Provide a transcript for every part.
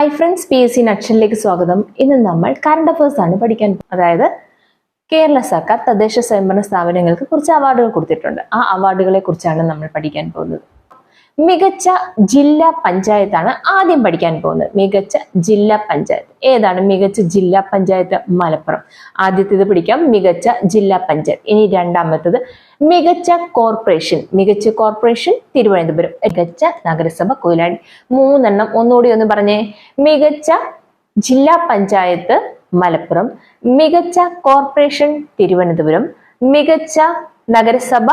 Hi friends P S C നക്ഷനിലേക്ക് സ്വാഗതം. ഇന്ന് നമ്മൾ കറണ്ട് അഫേഴ്സ് ആണ് പഠിക്കാൻ അതായത് കേരള സർക്കാർ തദ്ദേശ സ്വയംഭരണ സ്ഥാപനങ്ങൾക്ക് കുറച്ച് അവാർഡുകൾ കൊടുത്തിട്ടുണ്ട്. ആ അവാർഡുകളെ കുറിച്ചാണ് നമ്മൾ പഠിക്കാൻ പോകുന്നത്. മികച്ച ജില്ലാ പഞ്ചായത്താണ് ആദ്യം പഠിക്കാൻ പോകുന്നത്. മികച്ച ജില്ലാ പഞ്ചായത്ത്. ഏതാണ് മികച്ച ജില്ലാ പഞ്ചായത്ത്? മലപ്പുറം. ആദ്യത്തേത് പഠിക്കാം. മികച്ച ജില്ലാ പഞ്ചായത്ത്. ഇനി രണ്ടാമത്തത് മികച്ച കോർപ്പറേഷൻ. മികച്ച കോർപ്പറേഷൻ തിരുവനന്തപുരം. മികച്ച നഗരസഭ കൊയിലാണ്ടി മൂന്നെണ്ണം ഒന്നുകൂടി ഒന്ന് പറഞ്ഞേ. മികച്ച ജില്ലാ പഞ്ചായത്ത് മലപ്പുറം. മികച്ച കോർപ്പറേഷൻ തിരുവനന്തപുരം. മികച്ച നഗരസഭ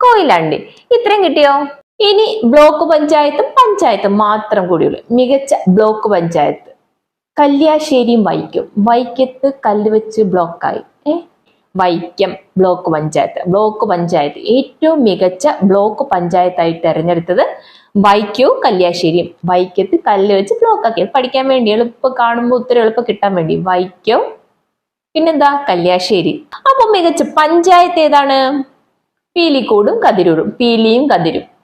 കോയിലാണ്ടി. ഇത്രയും കിട്ടിയോ? ഇനി ബ്ലോക്ക് പഞ്ചായത്തും പഞ്ചായത്തും മാത്രം കൂടിയുള്ളൂ. മികച്ച ബ്ലോക്ക് പഞ്ചായത്ത്. കല്യാശ്ശേരിയും വൈക്കം. വൈക്കത്ത് കല്ല് വെച്ച് ബ്ലോക്കായി. ഏ? വൈക്കം ബ്ലോക്ക് പഞ്ചായത്ത്. ബ്ലോക്ക് പഞ്ചായത്ത്. ഏറ്റവും മികച്ച ബ്ലോക്ക് പഞ്ചായത്തായി തെരഞ്ഞെടുത്തത് വൈക്കവും കല്യാശ്ശേരിയും. വൈക്കത്ത് കല്ല് വെച്ച് ബ്ലോക്ക് ആക്കി പഠിക്കാൻ വേണ്ടി എളുപ്പം കാണുമ്പോൾ ഉത്തരം എളുപ്പം കിട്ടാൻ വേണ്ടി. വൈക്കം പിന്നെന്താ? കല്യാശ്ശേരി. അപ്പൊ മികച്ച പഞ്ചായത്ത് ഏതാണ്? പീലിക്കോടും കതിരൂരും. പീലിയും കതിരും.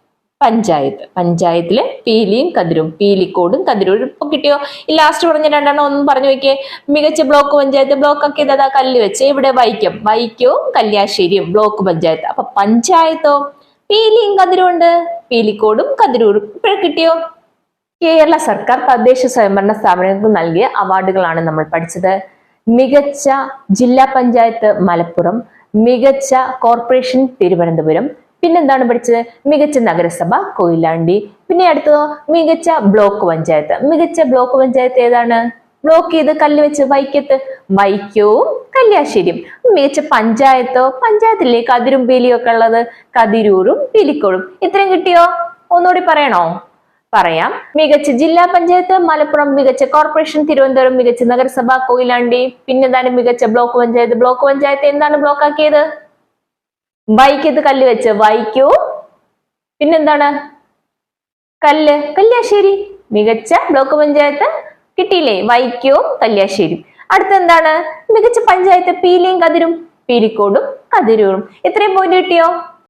പഞ്ചായത്ത്. പഞ്ചായത്തിലെ പീലിയും കതിരും. പീലിക്കോടും കതിരൂരും ഇപ്പൊ കിട്ടിയോ? ഈ ലാസ്റ്റ് പറഞ്ഞ രണ്ടെണ്ണം ഒന്നും പറഞ്ഞു നോക്കിയേ. മികച്ച ബ്ലോക്ക് പഞ്ചായത്ത് ബ്ലോക്ക് ഒക്കെ ഇതാ കല്ല് വെച്ച്. ഇവിടെ വൈക്കം. വൈക്കവും കല്യാശ്ശേരിയും ബ്ലോക്ക് പഞ്ചായത്ത്. അപ്പൊ പഞ്ചായത്തോ? പീലിയും കതിരും ഉണ്ട്. പീലിക്കോടും കതിരൂരും ഇപ്പോഴും കിട്ടിയോ? കേരള സർക്കാർ തദ്ദേശ സ്വയംഭരണ സ്ഥാപനങ്ങൾക്ക് നൽകിയ അവാർഡുകളാണ് നമ്മൾ പഠിച്ചത്. മികച്ച ജില്ലാ പഞ്ചായത്ത് മലപ്പുറം. മികച്ച കോർപ്പറേഷൻ തിരുവനന്തപുരം. പിന്നെന്താണ് പഠിച്ചത്? മികച്ച നഗരസഭ കൊയിലാണ്ടി. പിന്നെ അടുത്തത് മികച്ച ബ്ലോക്ക് പഞ്ചായത്ത്. മികച്ച ബ്ലോക്ക് പഞ്ചായത്ത് ഏതാണ്? ബ്ലോക്ക് ചെയ്ത് കല്ല് വെച്ച് വൈക്കത്ത്. വൈക്കവും കല്യാശ്ശേരിയും. മികച്ച പഞ്ചായത്തോ? പഞ്ചായത്തില്ലേ കതിരും പീലിയും ഒക്കെ ഉള്ളത് കതിരൂരും പീലിക്കോടും. ഇത്രയും കിട്ടിയോ? ഒന്നുകൂടി പറയണോ? പറയാം. മികച്ച ജില്ലാ പഞ്ചായത്ത് മലപ്പുറം മികച്ച കോർപ്പറേഷൻ തിരുവനന്തപുരം മികച്ച നഗരസഭ കൊയിലാണ്ടി. പിന്നെന്താണ് മികച്ച ബ്ലോക്ക് പഞ്ചായത്ത്? ബ്ലോക്ക് പഞ്ചായത്ത് എന്താണ് ബ്ലോക്ക് ആക്കിയത്? വൈക്കത്ത് കല്ല് വെച്ച്? വൈക്കൂ? പിന്നെന്താണ്? കല്ല്. കല്യാശ്ശേരി. മികച്ച ബ്ലോക്ക് പഞ്ചായത്ത് കിട്ടിയില്ലേ? വൈക്കവും കല്യാശ്ശേരി. അടുത്ത എന്താണ് മികച്ച പഞ്ചായത്ത് പീലിയും കതിരും പീലിക്കോടും കതിരൂറും. ഇത്രയും പോയിന്റ് കിട്ടിയോ?